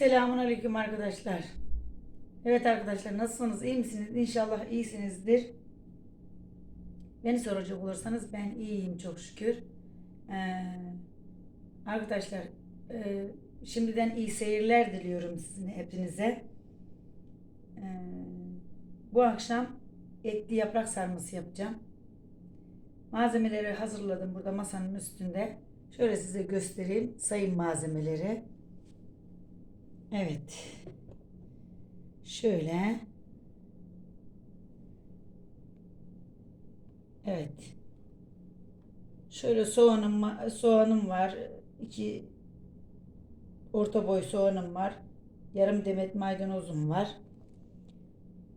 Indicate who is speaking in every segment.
Speaker 1: Selamun Aleyküm arkadaşlar. Evet arkadaşlar nasılsınız? İyi misiniz? İnşallah iyisinizdir. Beni soracak olursanız ben iyiyim çok şükür. Ee, arkadaşlar e, şimdiden iyi seyirler diliyorum sizin hepinize. Ee, bu akşam etli yaprak sarması yapacağım. Malzemeleri hazırladım burada masanın üstünde. Şöyle size göstereyim. Sayın malzemeleri. Evet. Şöyle. Evet. Şöyle soğanım, soğanım var. İki orta boy soğanım var. Yarım demet maydanozum var.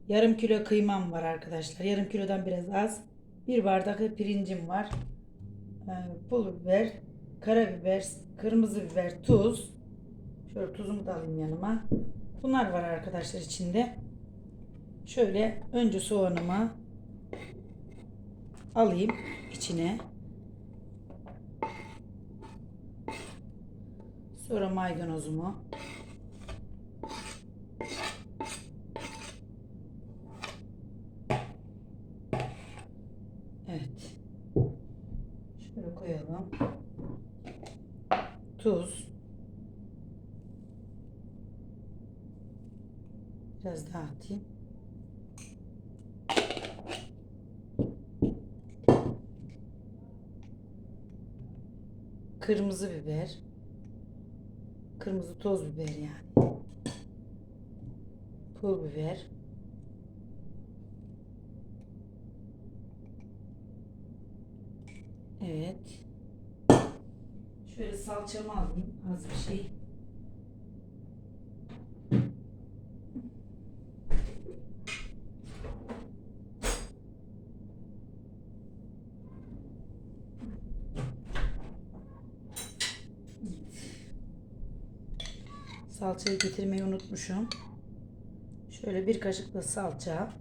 Speaker 1: Yarım kilo kıymam var arkadaşlar. Yarım kilodan biraz az. Bir bardak da pirincim var. Ee, pul biber, karabiber, kırmızı biber, tuz. Şöyle tuzumu da alayım yanıma. Bunlar var arkadaşlar içinde. Şöyle önce soğanımı alayım içine. Sonra maydanozumu. Evet. Şöyle koyalım. Tuz. Biraz daha atayım. Kırmızı biber. Kırmızı toz biber yani. Pul biber. Evet. Şöyle salçamı alayım az bir şey. Salçayı getirmeyi unutmuşum. Şöyle bir kaşık da salça.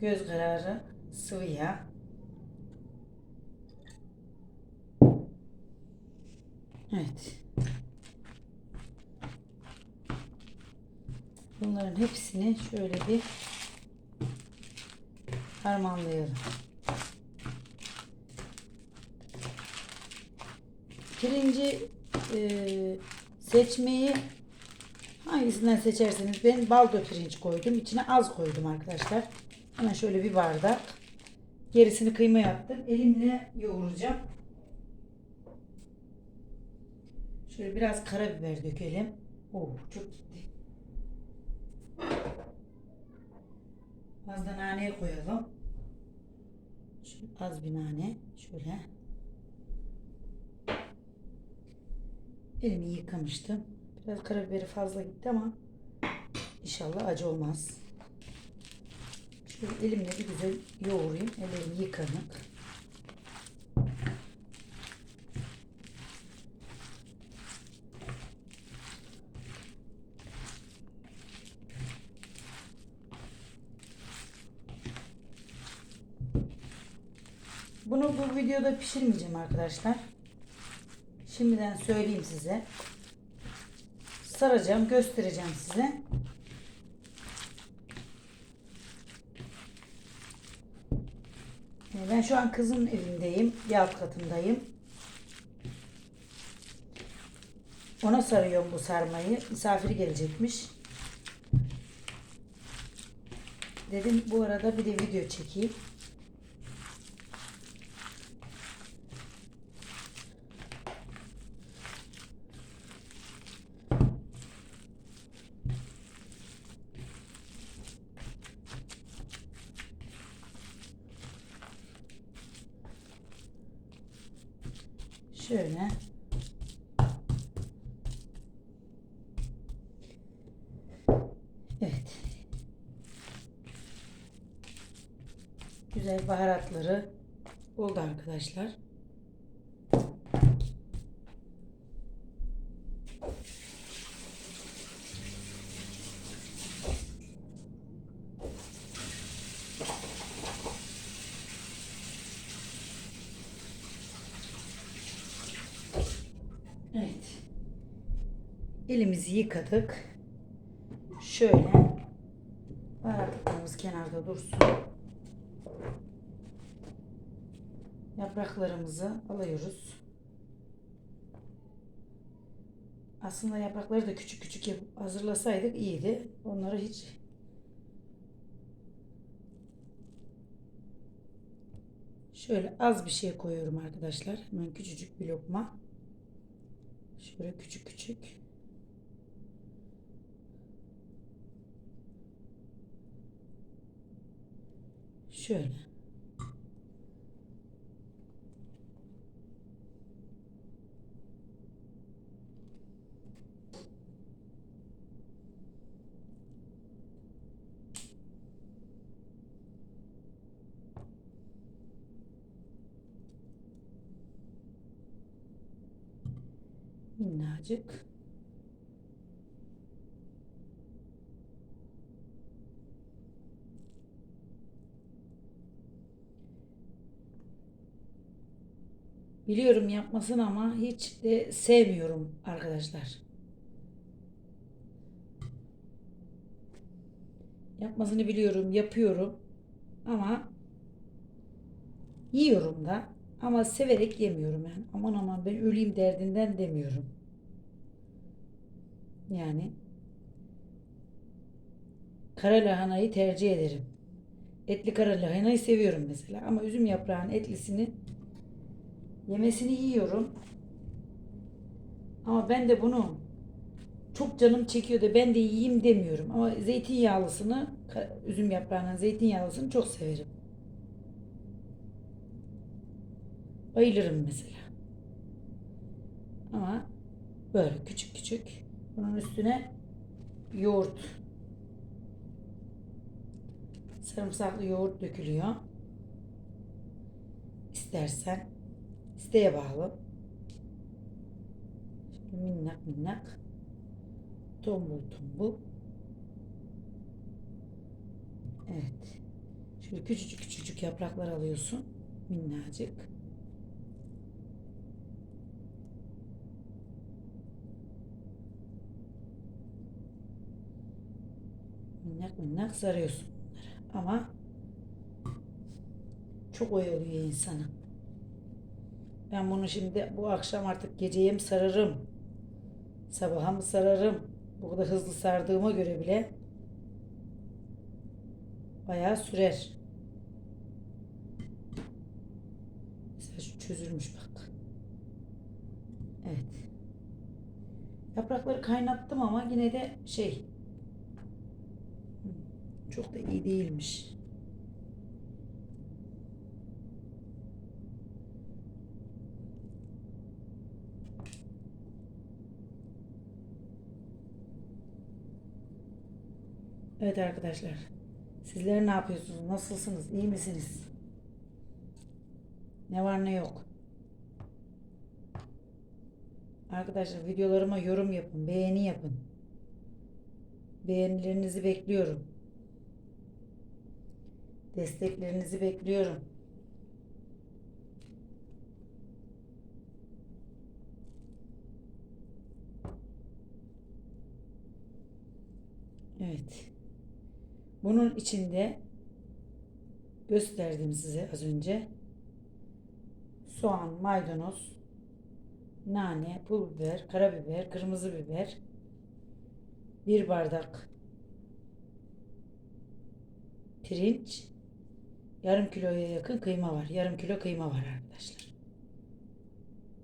Speaker 1: Göz kararı sıvı yağ. Evet. Bunların hepsini şöyle bir harmanlayalım. Pirinci e, seçmeyi hangisinden seçerseniz ben baldo pirinç koydum. İçine az koydum arkadaşlar. Hemen şöyle bir bardak. Gerisini kıyma yaptım. Elimle yoğuracağım. Şöyle biraz karabiber dökelim. Oo, çok gitti. Az da nane koyalım. Şöyle az bir nane. Şöyle. Elimi yıkamıştım. Biraz karabiberi fazla gitti ama inşallah acı olmaz. Şöyle elimle bir güzel yoğurayım. Ellerim yıkanık. Bunu bu videoda pişirmeyeceğim arkadaşlar. Şimdiden söyleyeyim size. Saracağım, göstereceğim size. Ee, Ben şu an kızın evindeyim. Alt katındayım. Ona sarıyorum bu sarmayı. Misafiri gelecekmiş. Dedim bu arada bir de video çekeyim. Şöyle. Evet. Güzel baharatları oldu arkadaşlar. Elimizi yıkadık. Şöyle baharatlarımız kenarda dursun. Yapraklarımızı alıyoruz. Aslında yaprakları da küçük küçük hazırlasaydık iyiydi. Onları hiç Şöyle az bir şey koyuyorum arkadaşlar. Hemen küçücük bir lokma. Şöyle küçük küçük. Şöyle. Minnacık. Biliyorum yapmasını ama hiç de sevmiyorum arkadaşlar. Yapmasını biliyorum, yapıyorum ama yiyorum da ama severek yemiyorum yani. Aman aman ben öleyim derdinden demiyorum. Yani kara lahanayı tercih ederim. Etli kara lahanayı seviyorum mesela ama üzüm yaprağının etlisini Yemesini yiyorum. Ama ben de bunu çok canım çekiyor da ben de yiyeyim demiyorum. Ama zeytinyağlısını, üzüm yaprağının zeytinyağlısını çok severim. Bayılırım mesela. Ama böyle küçük küçük bunun üstüne yoğurt sarımsaklı yoğurt dökülüyor. İstersen isteğe bağlı. Şöyle minnak minnak tombul tombul. Evet. Şöyle küçücük küçücük yapraklar alıyorsun. Minnacık. Minnak minnak sarıyorsun. Ama çok oyalıyor insanı. Ben bunu şimdi bu akşam artık geceye mi sararım? Sabaha mı sararım? Bu kadar hızlı sardığıma göre bile bayağı sürer. Mesela şu çözülmüş bak. Evet. Yaprakları kaynattım ama yine de şey çok da iyi değilmiş. Evet arkadaşlar. Sizler ne yapıyorsunuz? Nasılsınız? İyi misiniz? Ne var ne yok. Arkadaşlar videolarıma yorum yapın. Beğeni yapın. Beğenilerinizi bekliyorum. Desteklerinizi bekliyorum. Evet. Bunun içinde gösterdim size az önce. Soğan, maydanoz, nane, pul biber, karabiber, kırmızı biber, bir bardak pirinç, yarım kiloya yakın kıyma var. Yarım kilo kıyma var arkadaşlar.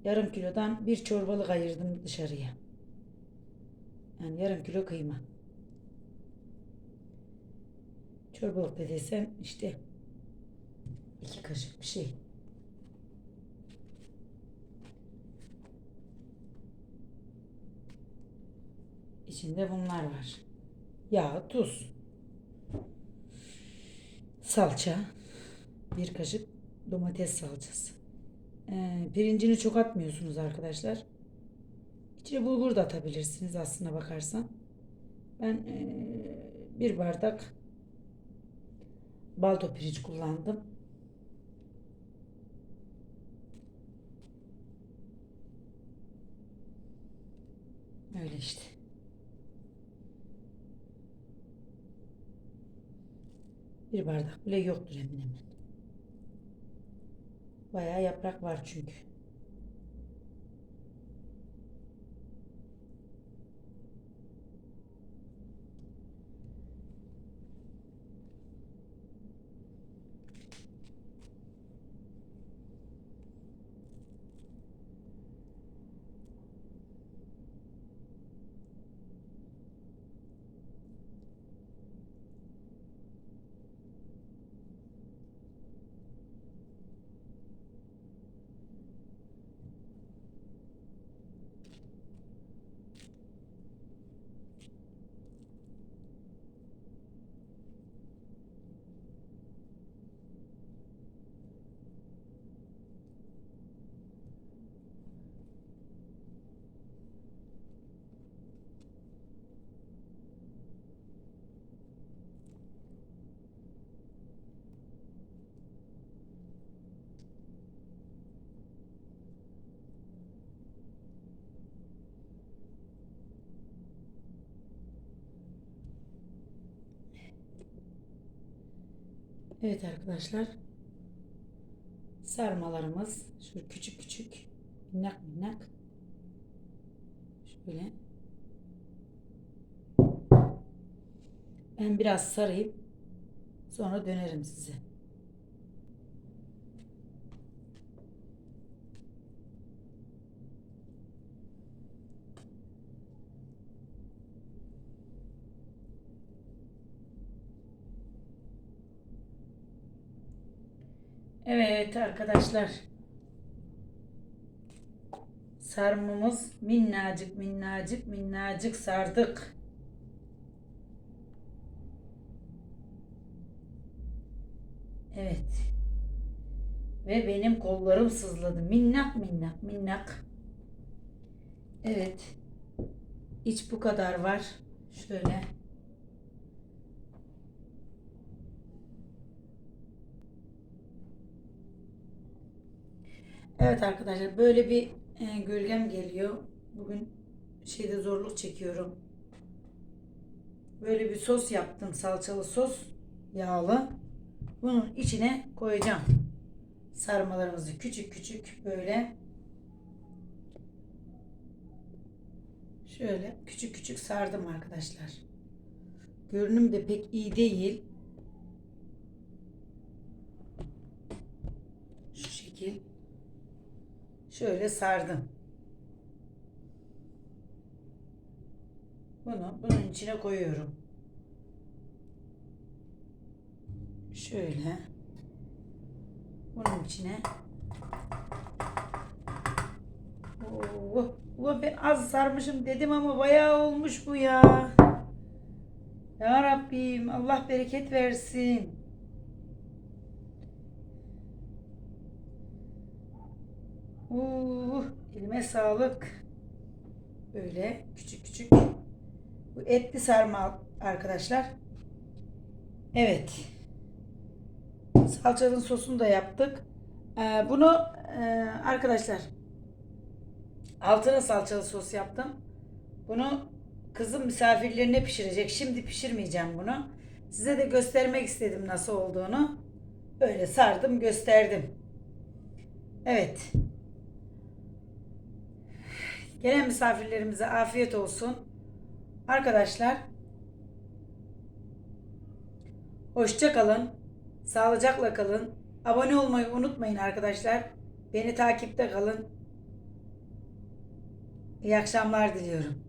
Speaker 1: Yarım kilodan bir çorbalık ayırdım dışarıya. Yani yarım kilo kıyma. Çorbalık da desem işte iki kaşık bir şey. İçinde bunlar var. Yağ, tuz, salça, bir kaşık domates salçası. Ee, pirincini çok atmıyorsunuz arkadaşlar. İçine bulgur da atabilirsiniz aslına bakarsan. Ben ee, bir bardak baldo pirinç kullandım. Öyle işte. Bir bardak bile yoktur hemen hemen. Bayağı yaprak var çünkü. Evet arkadaşlar. Sarmalarımız şu küçük küçük minnak minnak. Şöyle. Ben biraz sarayım. Sonra dönerim size. Evet arkadaşlar. Sarmamız minnacık minnacık minnacık sardık. Evet. Ve benim kollarım sızladı. Minnak minnak minnak. Evet. İç bu kadar var. Şöyle. Evet arkadaşlar böyle bir e, gölgem geliyor. Bugün şeyde zorluk çekiyorum. Böyle bir sos yaptım. Salçalı sos. Yağlı. Bunun içine koyacağım. Sarmalarımızı küçük küçük böyle şöyle küçük küçük sardım arkadaşlar. Görünüm de pek iyi değil. Şu şekil. Şöyle sardım. Bunu bunun içine koyuyorum. Şöyle. Bunun içine. Oo, ulan ben az sarmışım dedim ama bayağı olmuş bu ya. Ya Rabbim Allah bereket versin. Uh, elime sağlık. Böyle küçük küçük. Bu etli sarma arkadaşlar. Evet. Salçanın sosunu da yaptık. Ee, bunu e, arkadaşlar altına salçalı sos yaptım. Bunu kızım misafirlerine pişirecek. Şimdi pişirmeyeceğim bunu. Size de göstermek istedim nasıl olduğunu. Böyle sardım gösterdim. Evet. Gelen misafirlerimize afiyet olsun. Arkadaşlar hoşça kalın. Sağlıcakla kalın. Abone olmayı unutmayın arkadaşlar. Beni takipte kalın. İyi akşamlar diliyorum.